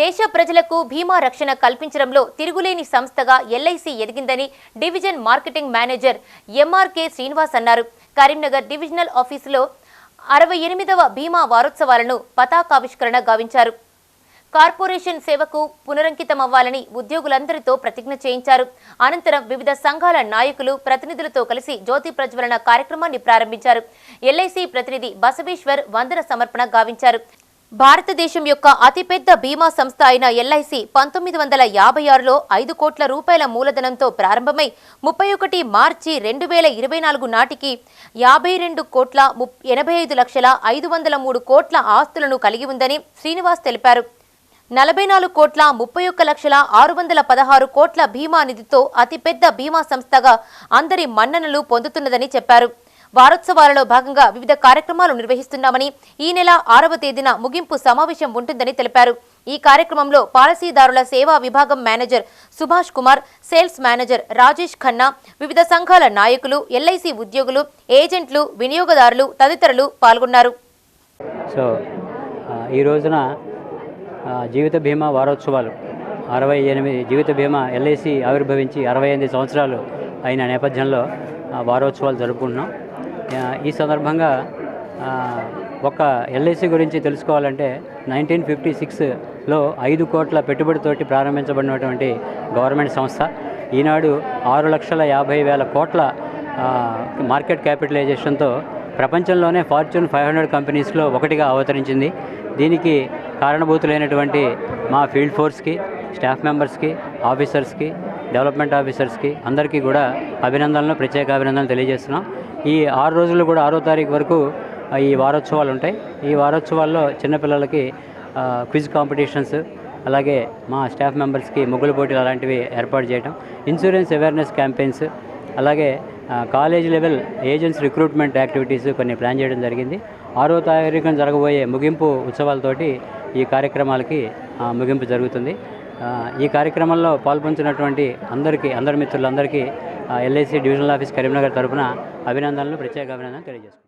దేశ ప్రజలకు భీమా రక్షణ కల్పించడంలో తిరుగులేని సంస్థగా LIC ఎదిగిందని division marketing manager MRK Srinivas అన్నారు. కరీంనగర్ డివిజనల్ ఆఫీసులో అరవై ఎనిమిదవ భీమా వారోత్సవాలను పతాకావిష్కరణ గావించారు. కార్పొరేషన్ సేవకు పునరంకితమవ్వాలని ఉద్యోగులందరితో ప్రతిజ్ఞ చేయించారు. అనంతరం వివిధ సంఘాల నాయకులు ప్రతినిధులతో కలిసి జ్యోతి ప్రజ్వలన కార్యక్రమాన్ని ప్రారంభించారు. ఎల్ఐసి ప్రతినిధి బసవేశ్వర్ వందన సమర్పణ గావించారు. భారతదేశం యొక్క అతిపెద్ద బీమా సంస్థ అయిన ఎల్ఐసి పంతొమ్మిది వందల యాభై ఆరులో ఐదు కోట్ల రూపాయల మూలధనంతో ప్రారంభమై ముప్పై ఒకటి మార్చి రెండు వేల ఇరవై నాలుగు నాటికి యాభై రెండు కోట్ల ముప్- ఎనభై ఐదు లక్షల ఐదు వందల మూడు కోట్ల ఆస్తులను కలిగి ఉందని శ్రీనివాస్ తెలిపారు. నలభై నాలుగు కోట్ల ముప్పై ఒక్క లక్షల ఆరు వందల పదహారు కోట్ల బీమా నిధితో అతిపెద్ద బీమా సంస్థగా అందరి మన్ననలు పొందుతున్నదని చెప్పారు. వారోత్సవాలలో భాగంగా వివిధ కార్యక్రమాలు నిర్వహిస్తున్నామని ఈ నెల ఆరవ తేదీన ముగింపు సమావేశం ఉంటుందని తెలిపారు. ఈ కార్యక్రమంలో పాలసీదారుల సేవా విభాగం manager Subhash Kumar sales manager Rajesh Khanna వివిధ సంఘాల నాయకులు ఎల్ఐసి ఉద్యోగులు ఏజెంట్లు వినియోగదారులు తదితరులు పాల్గొన్నారు. సో ఈ రోజున జీవిత బీమా వారోత్సవాలు అరవై ఎనిమిది జీవిత బీమా ఎల్ఐసి ఆవిర్భవించి అరవై ఎనిమిది సంవత్సరాలు అయిన నేపథ్యంలో వారోత్సవాలు జరుపుకుంటున్నాం. ఈ సందర్భంగా ఒక ఎల్ఐసి గురించి తెలుసుకోవాలంటే నైన్టీన్ ఫిఫ్టీ సిక్స్లో ఐదు కోట్ల పెట్టుబడితోటి ప్రారంభించబడినటువంటి గవర్నమెంట్ సంస్థ. ఈనాడు ఆరు లక్షల యాభై వేల కోట్ల మార్కెట్ క్యాపిటలైజేషన్తో ప్రపంచంలోనే ఫార్చ్యూన్ ఫైవ్ హండ్రెడ్ కంపెనీస్లో ఒకటిగా అవతరించింది. దీనికి కారణభూతులైనటువంటి మా ఫీల్డ్ ఫోర్స్కి స్టాఫ్ మెంబర్స్కి ఆఫీసర్స్కి డెవలప్మెంట్ ఆఫీసర్స్కి అందరికీ కూడా అభినందనలు ప్రత్యేక అభినందనలు తెలియజేస్తున్నాం. ఈ ఆరు రోజులు కూడా ఆరో తారీఖు వరకు ఈ వారోత్సవాలు ఉంటాయి. ఈ వారోత్సవాల్లో చిన్నపిల్లలకి క్విజ్ కాంపిటీషన్స్ అలాగే మా స్టాఫ్ మెంబర్స్కి ముగ్గుల పోటీలు అలాంటివి ఏర్పాటు చేయడం ఇన్సూరెన్స్ అవేర్నెస్ క్యాంపెయిన్స్ అలాగే college level agents recruitment activities కొన్ని ప్లాన్ చేయడం జరిగింది. ఆరో తారీఖున జరగబోయే ముగింపు ఉత్సవాలతోటి ఈ కార్యక్రమాలకి ముగింపు జరుగుతుంది. ఈ కార్యక్రమంలో పాల్పంచినటువంటి అందరికీ అందరి మిత్రులందరికీ ఎల్ఐసి డివిజనల్ ఆఫీస్ కరీంనగర్ తరఫున అభినందనలు ప్రత్యేక అభినందనలు తెలియజేస్తున్నాను